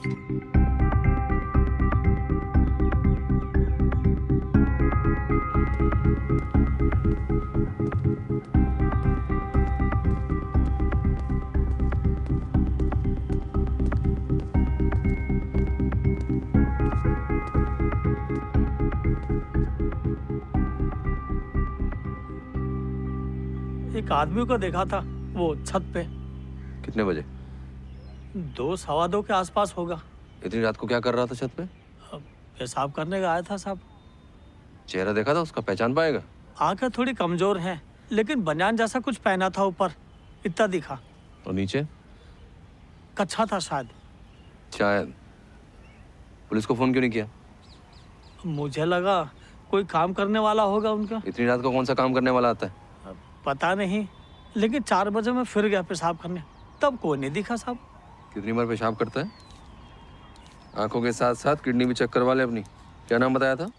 एक आदमी को देखा था वो छत पे। कितने बजे? दो सवा दो के आसपास होगा। इतनी रात को क्या कर रहा था छत पे? पेशाब करने का आया था साहब। चेहरा देखा था उसका पहचान पाएगा? आँखें थोड़ी कमज़ोर हैं लेकिन बनियान जैसा कुछ पहना था ऊपर। इतना दिखा। और नीचे? कच्छा था शायद। शायद। पुलिस को फ़ोन क्यों नहीं किया? मुझे लगा कोई काम करने वाला होगा उनका। इतनी रात को कौन सा काम करने वाला आता है? पता नहीं लेकिन चार बजे मैं फिर गया पेशाब करने। तब कोई नहीं दिखा साहब। कितनी बार पेशाब करता है? आँखों के साथ साथ किडनी भी चेक करवा ले अपनी। क्या नाम बताया था?